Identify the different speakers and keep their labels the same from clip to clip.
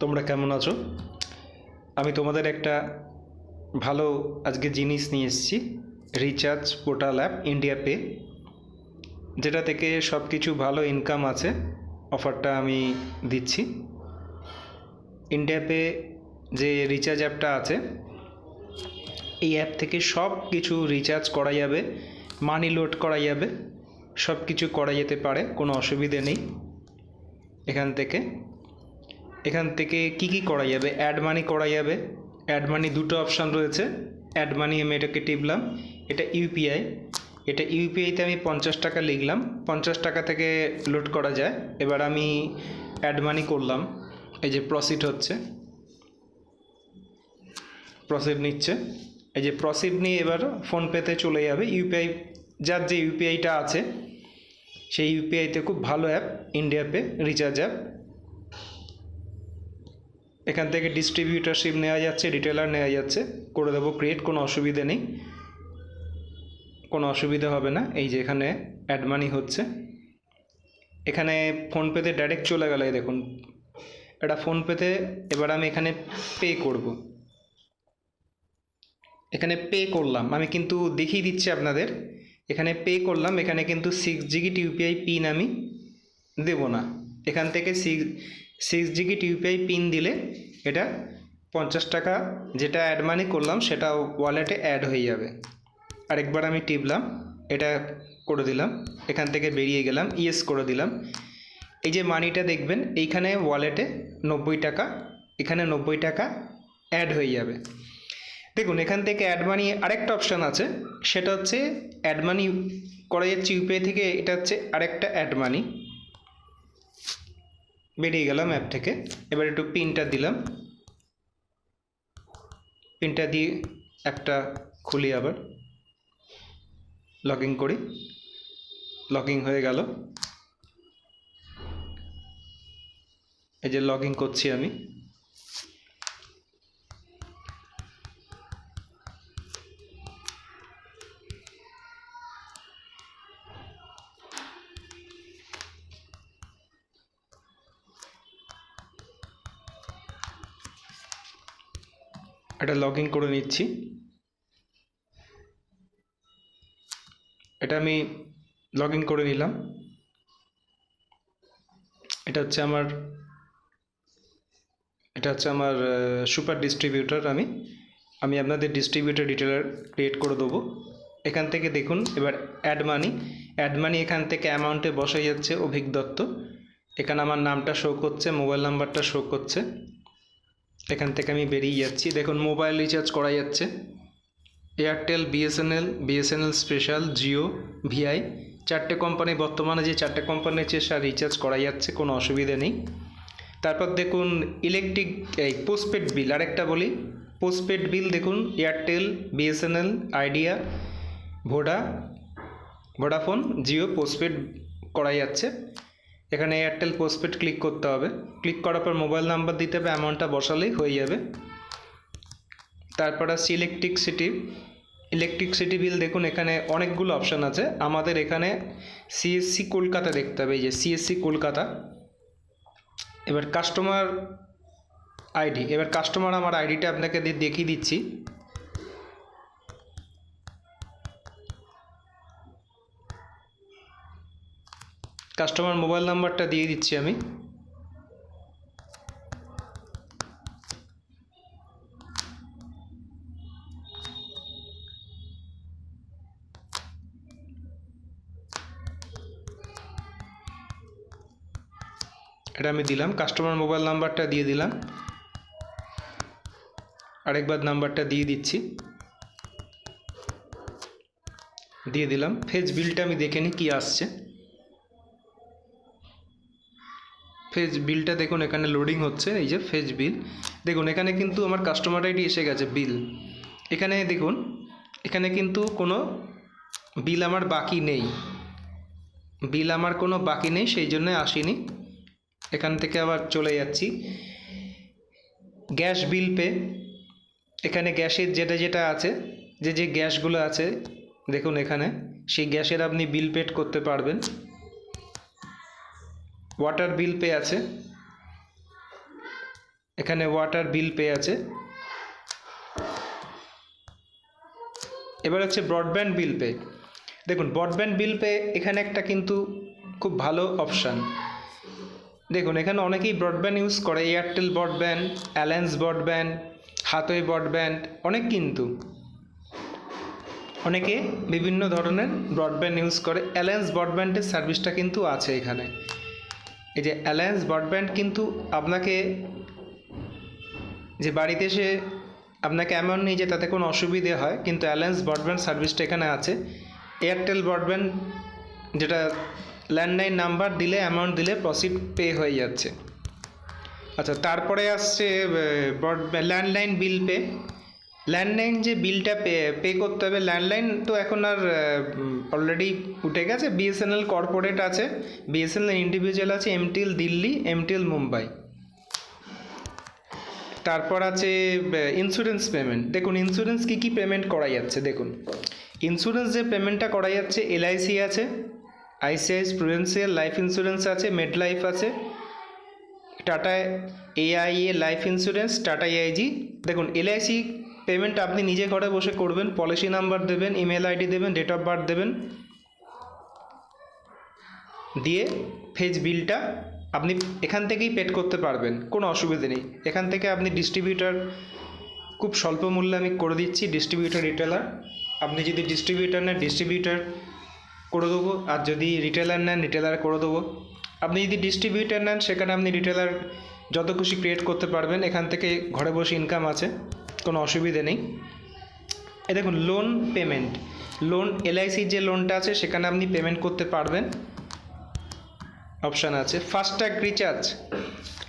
Speaker 1: তোমরা কেমন আছো? আমি তোমাদের একটা ভালো আজকে জিনিস নিয়ে এসেছি, recharge portal app India pay, যেটা থেকে সব কিছু ভালো ইনকাম আছে, অফারটা আমি দিচ্ছি। ইন্ডিয়া পে যে রিচার্জ অ্যাপটা আছে, এই অ্যাপ থেকে সব কিছু রিচার্জ করা যাবে, মানি লোড করা যাবে সব কিছু করা যেতে পারে, কোনো অসুবিধে নেই। এখান থেকে এখান থেকে কি কি করা যাবে? অ্যাড মানি করা যাবে। অ্যাড মানি দুটো অপশান রয়েছে। অ্যাড মানি আমি এটাকে টিপলাম। এটা ইউপিআই এটা ইউপিআইতে আমি পঞ্চাশ টাকা লিখলাম। পঞ্চাশ টাকা থেকে লোড করা যায়। এবার আমি অ্যাড মানি করলাম। এই যে প্রসিড হচ্ছে। প্রসিড নিচ্ছে। এই যে প্রসিড নিয়ে এবার ফোনপেতে চলে যাবে। ইউপিআই যার যে ইউপিআইটা আছে, সেই ইউপিআইতে খুব ভালো app India pay recharge app এখান থেকে ডিস্ট্রিবিউটারশিপ নেওয়া যাচ্ছে রিটেলার নেওয়া যাচ্ছে। করে দেবো ক্রিয়েট কোনো অসুবিধে নেই। কোনো অসুবিধা হবে না। এই যে এখানে অ্যাড মানি হচ্ছে। এখানে ফোনপেতে ডাইরেক্ট চলে গেলে দেখুন। এটা ফোনপেতে এবার আমি এখানে পে করব। এখানে পে করলাম। আমি কিন্তু দেখিয়ে দিচ্ছি আপনাদের। এখানে পে করলাম। এখানে কিন্তু সিক্স জিগিট ইউপিআই পিন আমি দেব না। এখান থেকে সিক্স সিক্স জিগিট ইউপিআই পিন দিলে এটা পঞ্চাশ টাকা যেটা অ্যাড মানি করলাম সেটা ওয়ালেটে অ্যাড হয়ে যাবে। আরেকবার আমি টিপলাম, এটা করে দিলাম, এখান থেকে বেরিয়ে গেলাম ইয়েস করে দিলাম। এই যে মানিটা দেখবেন, এইখানে ওয়ালেটে নব্বই টাকা, এখানে নব্বই টাকা অ্যাড হয়ে যাবে। দেখুন, এখান থেকে অ্যাড মানি আরেকটা অপশান আছে, সেটা হচ্ছে অ্যাড মানি করা যাচ্ছে ইউপিআই থেকে, এটা হচ্ছে আরেকটা অ্যাড মানি বেরিয়ে গেলাম অ্যাপ থেকে। এবার একটু পিনটা দিলাম। পিনটা দিয়ে একটা খুলি আবার। লগ করি। লগ হয়ে গেল। এই যে লগ করছি আমি। এটা লগ ইন করে নিচ্ছি। এটা আমি লগ ইন করে নিলাম। এটা হচ্ছে আমার, এটা হচ্ছে আমার সুপার ডিস্ট্রিবিউটার আমি। আমি আপনাদের ডিস্ট্রিবিউটার ডিটেলার ক্রিয়েট করে দেবো। এখান থেকে দেখুন, এবার অ্যাড মানি অ্যাড মানি এখান থেকে অ্যামাউন্টে বসে যাচ্ছে অভিক দত্ত। এখানে আমার নামটা শো করছে মোবাইল নাম্বারটা শো করছে। এখান থেকে আমি বেরিয়ে যাচ্ছি। দেখুন মোবাইল রিচার্জ করা যাচ্ছে। Airtel BSNL BSNL special Jio Vi চারটে কোম্পানি বর্তমানে যে চারটে কোম্পানি আছে সে রিচার্জ করা যাচ্ছে, কোনো অসুবিধা নেই। তারপর দেখুন ইলেকট্রিক এই পোস্টপেড বিল আরেকটা বলি। পোস্টপেড বিল দেখুন Airtel BSNL Idea Voda Vodafone Jio postpaid করা যাচ্ছে। এখানে এয়ারটেল পোস্টপেড ক্লিক করতে হবে। ক্লিক করার পর মোবাইল নাম্বার দিতে হবে অ্যামাউন্টটা বসালেই হয়ে যাবে। তারপর আসছি ইলেকট্রিকসিটি ইলেকট্রিকসিটি বিল দেখুন, এখানে অনেকগুলো অপশান আছে। আমাদের এখানে সিএসসি কলকাতা দেখতে হবে, এই যে সিএসসি কলকাতা। এবার কাস্টমার আইডি এবার কাস্টমার আমার আইডিটা আপনাকে দেখিয়ে দিচ্ছি। কাস্টমার মোবাইল নাম্বারটা দিয়ে দিচ্ছি আমি। এটা আমি দিলাম, কাস্টমার মোবাইল নাম্বারটা দিয়ে দিলাম। আরেকবার নাম্বারটা দিয়ে দিচ্ছি। দিয়ে দিলাম ফেজ বিলটা আমি দেখে নিই কী আসছে। ফেজ বিলটা দেখুন, এখানে লোডিং হচ্ছে, এই যে ফেজ বিল। দেখুন, এখানে কিন্তু আমার কাস্টমার আইডি এসে গেছে, বিল। এখানে দেখুন, এখানে কিন্তু কোনো বিল আমার বাকি নেই। বিল আমার কোনো বাকি নেই, সেই জন্য আসেনি। এখান থেকে আবার চলে যাচ্ছি। Gas bill pay. এখানে গ্যাসের যেটা যেটা আছে, যে যে গ্যাসগুলো আছে, দেখুন এখানে, সেই গ্যাসের আপনি বিল পেড করতে পারবেন। ওয়াটার বিল পে আছে। এখানে ওয়াটার বিল পে আছে। এবার হচ্ছে ব্রডব্যান্ড বিল পে দেখুন ব্রডব্যান্ড বিল পে এখানে একটা কিন্তু খুব ভালো অপশান দেখুন, এখানে অনেকেই ব্রডব্যান্ড ইউজ করে Airtel broadband Alliance broadband Hathway broadband অনেক কিন্তু। অনেকে বিভিন্ন ধরনের ব্রডব্যান্ড ইউজ করে। অ্যালায়েন্স ব্রডব্যান্ডের সার্ভিসটা কিন্তু আছে এখানে। এই যে অ্যালায়েন্স ব্রডব্যান্ড কিন্তু আপনাকে যে বাড়িতে এসে আপনাকে এমন নেই যে তাতে কোনো অসুবিধে হয়, কিন্তু অ্যালায়েন্স ব্রডব্যান্ড সার্ভিসটা এখানে আছে। এয়ারটেল ব্রডব্যান্ড যেটা ল্যান্ডলাইন নাম্বার দিলে অ্যামাউন্ট দিলে প্রসিড পে হয়ে যাচ্ছে। আচ্ছা তারপরে আসছে broadband landline bill pay landline যে বিলটা পে পে করতে হবে ল্যান্ডলাইন তো এখন আর অলরেডি উঠে গেছে। বিএসএনএল কর্পোরেট আছে বিএসএনএল ইন্ডিভিজুয়াল আছে এমটিএল দিল্লি এমটিএল মুম্বাই। তারপর আছে ইন্স্যুরেন্স পেমেন্ট দেখুন ইন্স্যুরেন্স কী কী পেমেন্ট করা যাচ্ছে, দেখুন। ইন্স্যুরেন্স যে পেমেন্টটা করা যাচ্ছে এলআইসি আছে আইসিআইস প্রুডেন্সিয়াল লাইফ ইন্স্যুরেন্স আছে মেড লাইফ আছে Tata AIA life insurance Tata AIG দেখুন এলআইসি পেমেন্ট আপনি নিজে ঘরে বসে করবেন পলিসি নাম্বার দেবেন ইমেল আইডি দেবেন ডেট অফ বার্থ দেবেন। দিয়ে ফেজ বিলটা আপনি এখান থেকেই পেড করতে পারবেন, কোনো অসুবিধে নেই। এখান থেকে আপনি ডিস্ট্রিবিউটার খুব স্বল্প মূল্যে আমি করে দিচ্ছি ডিস্ট্রিবিউটার রিটেলার আপনি যদি ডিস্ট্রিবিউটার নেন ডিস্ট্রিবিউটার করে দেবো, আর যদি রিটেলার নেন রিটেলার করে দেবো। আপনি যদি ডিস্ট্রিবিউটার নেন, সেখানে আপনি রিটেলার যত খুশি ক্রিয়েট করতে পারবেন, এখান থেকে ঘরে বসে ইনকাম আছে। কোনো অসুবিধে নেই। এ দেখুন লোন পেমেন্ট লোন এলআইসির যে লোনটা আছে, সেখানে আপনি পেমেন্ট করতে পারবেন। অপশান আছে। ফাস্ট্যাগ রিচার্জ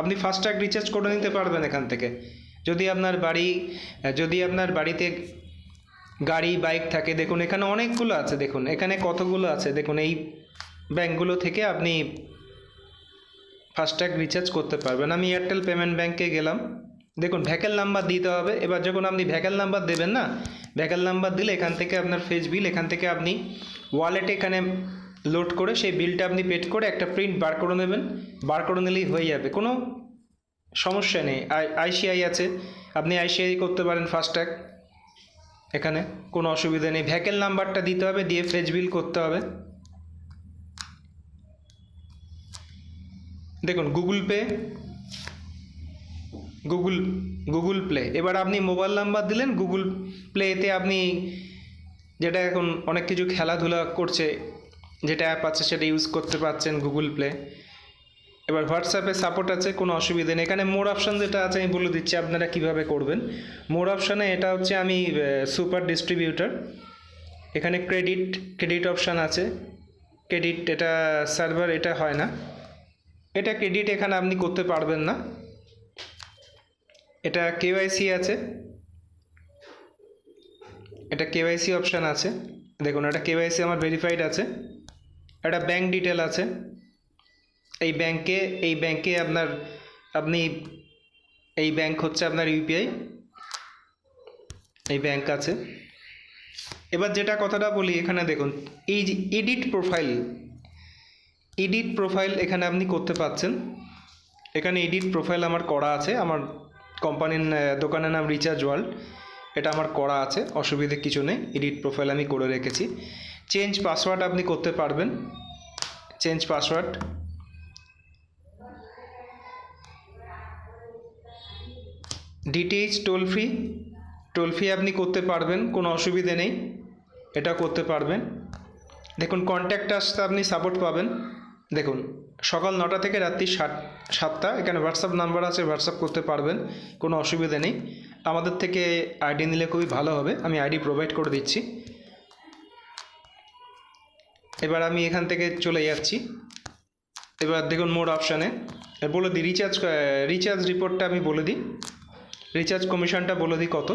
Speaker 1: আপনি ফাস্ট্যাগ রিচার্জ করে নিতে পারবেন এখান থেকে। যদি আপনার বাড়ি, যদি আপনার বাড়িতে গাড়ি বাইক থাকে, দেখুন, এখানে অনেকগুলো আছে, দেখুন। এখানে কতগুলো আছে? দেখুন, এই ব্যাঙ্কগুলো থেকে আপনি ফাস্ট্যাগ রিচার্জ করতে পারবেন। আমি এয়ারটেল পেমেন্ট ব্যাঙ্কে গেলাম। দেখুন ভ্যাকেল নাম্বার দিতে হবে। এবার যখন আপনি ভ্যাকেল নাম্বার দেবেন না ভ্যাকেল নাম্বার দিলে এখান থেকে আপনার ফেস বিল এখান থেকে আপনি ওয়ালেটে এখানে লোড করে সেই বিলটা আপনি পেড করে একটা প্রিন্ট বার করে নেবেন। বার করে নিলেই হয়ে যাবে, কোনো সমস্যা নেই। আই আইসিআই আছে, আপনি আইসিআই করতে পারেন ফাস্ট্যাগ এখানে কোনো অসুবিধা নেই। ভ্যাকেল নাম্বারটা দিতে হবে, দিয়ে ফেজ বিল করতে হবে। দেখুন Google Pay Google Google Play এবার আপনি মোবাইল নাম্বার দিলেন গুগল প্লেতে আপনি যেটা এখন অনেক কিছু খেলাধুলা করছে, যেটা অ্যাপ আছে সেটা ইউজ করতে পারছেন গুগল প্লে এবার হোয়াটসঅ্যাপে সাপোর্ট আছে, কোনো অসুবিধা নেই। এখানে মোর অপশান যেটা আছে, আমি বলে দিচ্ছি, আপনারা কীভাবে করবেন? মোর অপশানে এটা হচ্ছে আমি সুপার ডিস্ট্রিবিউটার এখানে ক্রেডিট ক্রেডিট অপশান আছে। ক্রেডিট এটা সার্ভার এটা হয় না। এটা ক্রেডিট এখানে আপনি করতে পারবেন না। এটা কেওয়াইসি আছে? এটা কেওয়াইসি অপশান আছে। দেখুন, এটা কেওয়াইসি আমার ভেরিফাইড আছে। একটা ব্যাংক ডিটেল আছে। এই ব্যাংকে এই ব্যাংকে আপনার, আপনি, এই ব্যাংক হচ্ছে আপনার ইউপিআই এই ব্যাংক আছে। এবার যেটা কথাটা বলি, এখানে দেখুন, এই যে এডিট প্রোফাইল এডিট প্রোফাইল এখানে আপনি করতে পাচ্ছেন। এখানে এডিট প্রোফাইল আমার করা আছে, আমার কোম্পানির দোকানের নাম রিচার্জ ওয়ার্ল্ড এটা আমার করা আছে, অসুবিধে কিছু নেই। এডিট প্রোফাইল আমি করে রেখেছি। চেঞ্জ পাসওয়ার্ড আপনি করতে পারবেন। Change password DTH toll free toll free আপনি করতে পারবেন, কোনো অসুবিধে নেই। এটা করতে পারবেন। দেখুন কন্ট্যাক্ট আসতে আপনি সাপোর্ট পাবেন। দেখুন সকাল নটা থেকে রাত্রি সাত, সাতটা। এখানে হোয়াটসঅ্যাপ নাম্বার আছে হোয়াটসঅ্যাপ করতে পারবেন, কোনো অসুবিধা নেই। আমাদের থেকে আইডি নিলে খুবই ভালো হবে, আমি আইডি প্রোভাইড করে দিচ্ছি। এবার আমি এখান থেকে চলে যাচ্ছি। এবার দেখুন মোর অপশানে বলে দিই রিচার্জ রিচার্জ রিপোর্টটা আমি বলে দিই। রিচার্জ কমিশনটা বলে দিই কত।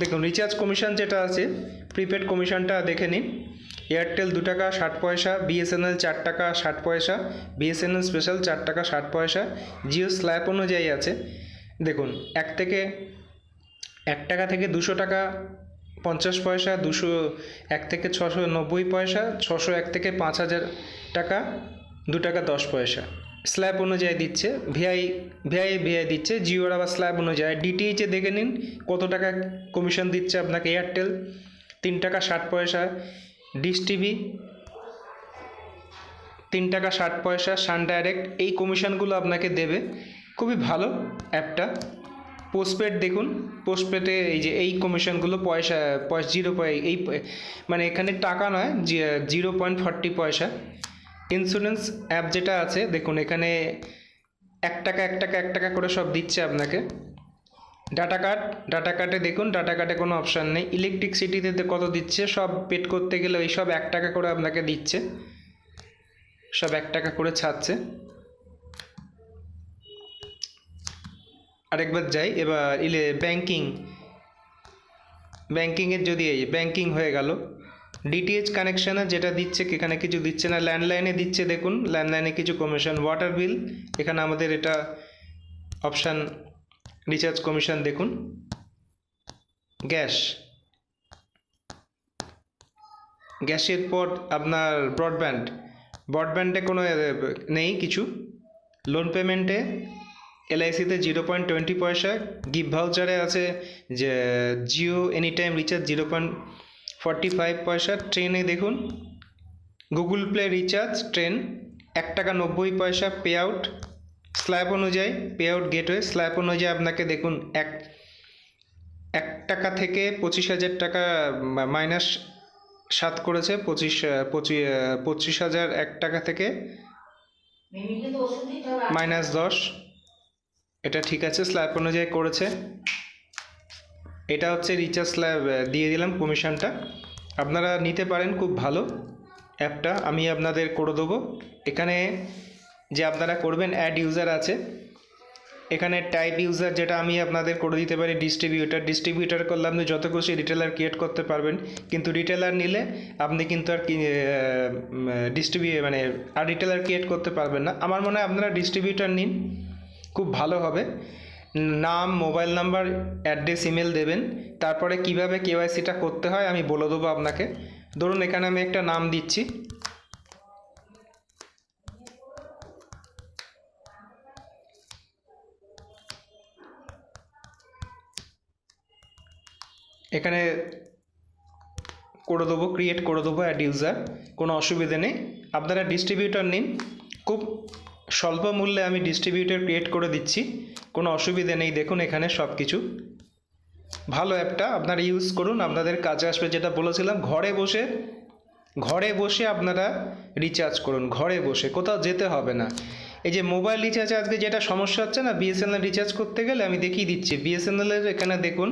Speaker 1: দেখুন রিচার্জ কমিশন যেটা আছে প্রিপেড কমিশনটা দেখে নিন। এয়ারটেল দু টাকা, ষাট পয়সা, বিএসএনএল চার টাকা, ষাট পয়সা, বিএসএনএল স্পেশাল চার টাকা, ষাট পয়সা, জিও স্ল্যাব অনুযায়ী আছে। দেখুন, এক থেকে, এক টাকা থেকে দুশো টাকা, পঞ্চাশ পয়সা, দুশো, এক থেকে ছশো নব্বই পয়সা, ছশো এক থেকে পাঁচ হাজার টাকা, দু টাকা দশ পয়সা। স্ল্যাব অনুযায়ী দিচ্ছে, ভিআই ভিআই ভিআই দিচ্ছে, জিওর আবার স্ল্যাব অনুযায়ী। ডিটিএইচে দেখে নিন, কত টাকা কমিশন দিচ্ছে আপনাকে এয়ারটেল? তিন টাকা, ষাট পয়সা ডিশ টিভি, তিন টাকা ষাট পয়সা, সান ডাইরেক্ট, এই কমিশনগুলো আপনাকে দেবে। খুবই ভালো অ্যাপটা। পোস্টপেড দেখুন, পোস্টপেডে এই যে এই কমিশনগুলো পয়সা পয়সা জিরো পয়, এই মানে এখানে টাকা নয় জিরো পয়েন্ট ফর্টি পয়সা। ইন্স্যুরেন্স অ্যাপ যেটা আছে, দেখুন এখানে এক টাকা এক টাকা এক টাকা করে সব দিচ্ছে আপনাকে। ডাটা কার্ড ডাটা কার্ডে দেখুন ডাটা কার্ডে কোনো অপশান নেই। ইলেকট্রিসিটিতে কত দিচ্ছে? সব পেড করতে গেলে ওই সব এক টাকা করে আপনাকে দিচ্ছে। সব এক টাকা করে ছাড়ছে। আরেকবার যাই, এবার ইলে ব্যাংকিং ব্যাংকিংয়ের যদি এই ব্যাংকিং হয়ে গেল। ডিটিএইচ কানেকশানে যেটা দিচ্ছে, এখানে কিছু দিচ্ছে না। ল্যান্ডলাইনে দিচ্ছে, দেখুন। ল্যান্ডলাইনে কিছু কমিশন ওয়াটার বিল এখানে আমাদের এটা অপশান রিচার্জ কমিশন দেখুন। গ্যাস। গ্যাসের পর আপনার ব্রডব্যান্ড ব্রডব্যান্ডে কোনো নেই কিছু। লোন পেমেন্টে এলআইসিতে জিরো পয়েন্ট টোয়েন্টি পয়সা। গিফট ভাউচারে আছে যে Jio any time recharge zero point forty five পয়সা ট্রেনে দেখুন। গুগল প্লে রিচার্জ ট্রেন এক টাকা নব্বই পয়সা পে আউট স্ল্যাব অনুযায়ী পে আউট গেটওয়ে স্ল্যাব অনুযায়ী আপনাকে দেখুন, এক এক টাকা থেকে পঁচিশ হাজার টাকা মাইনাস সাত করেছে, পঁচিশ পঁচিশ পঁচিশ হাজার এক টাকা থেকে মাইনাস দশ। এটা ঠিক আছে স্ল্যাব অনুযায়ী করেছে। এটা হচ্ছে রিচার্জ স্ল্যাব দিয়ে দিলাম কমিশনটা আপনারা নিতে পারেন, খুব ভালো। অ্যাপটা আমি আপনাদের করে দেবো। এখানে যে আপনারা করবেন অ্যাড ইউজার আছে। এখানে টাইপ ইউজার যেটা আমি আপনাদের করে দিতে পারি ডিস্ট্রিবিউটার ডিস্ট্রিবিউটার করলে আপনি যত খুশি রিটেলার ক্রিয়েট করতে পারবেন। কিন্তু রিটেলার নিলে আপনি কিন্তু আর ডিস্ট্রিবিউ মানে আর রিটেলার ক্রিয়েট করতে পারবেন না। আমার মনে হয় আপনারা ডিস্ট্রিবিউটার নিন, খুব ভালো হবে। নাম মোবাইল নাম্বার অ্যাড্রেস ইমেল দেবেন। তারপরে কীভাবে কেওয়াইসিটা করতে হয় আমি বলে দেবো আপনাকে। ধরুন এখানে আমি একটা নাম দিচ্ছি। এখানে করে দেবো ক্রিয়েট করে দেবো অ্যাড ইউজার কোনো অসুবিধে নেই। আপনারা ডিস্ট্রিবিউটার নিন। খুব স্বল্প মূল্যে আমি ডিস্ট্রিবিউটর ক্রিয়েট করে দিচ্ছি। কোনো অসুবিধে নেই। দেখুন এখানে সব কিছু ভালো অ্যাপটা আপনারা ইউজ করুন। আপনাদের কাজে আসবে যেটা বলেছিলাম, ঘরে বসে ঘরে বসে আপনারা রিচার্জ করুন। ঘরে বসে, কোথাও যেতে হবে না। এই যে মোবাইল রিচার্জে আজকে যেটা সমস্যা হচ্ছে না বিএসএনএল রিচার্জ করতে গেলে আমি দেখিয়ে দিচ্ছি। বিএসএনএলের এখানে দেখুন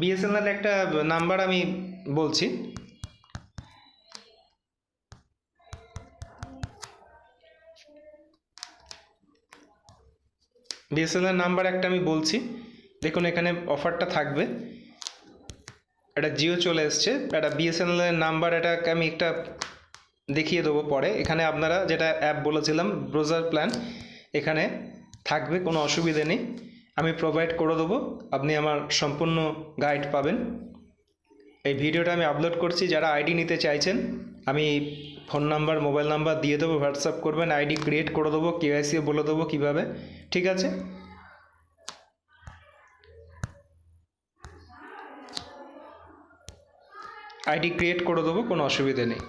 Speaker 1: বিএসএনএল একটা নাম্বার আমি বলছি। বিএসএনএল নাম্বার একটা আমি বলছি। দেখুন, এখানে অফারটা থাকবে। একটা জিও চলে এসছে। একটা বিএসএনএল এর নাম্বার এটাকে আমি একটা দেখিয়ে দেবো পরে। এখানে আপনারা যেটা অ্যাপ বলেছিলাম ব্রোজার প্ল্যান এখানে থাকবে, কোনো অসুবিধে নেই। আমি প্রোভাইড করে দেবো। আপনি আমার সম্পূর্ণ গাইড পাবেন। এই ভিডিওটা আমি আপলোড করছি, যারা আইডি নিতে চাইছেন, আমি ফোন নাম্বার মোবাইল নাম্বার দিয়ে দেবো হোয়াটসঅ্যাপ করবেন আইডি ক্রিয়েট করে দেবো কেওয়াইসি বলে দেবো কীভাবে, ঠিক আছে? আইডি ক্রিয়েট করে দেবো, কোনো অসুবিধে নেই।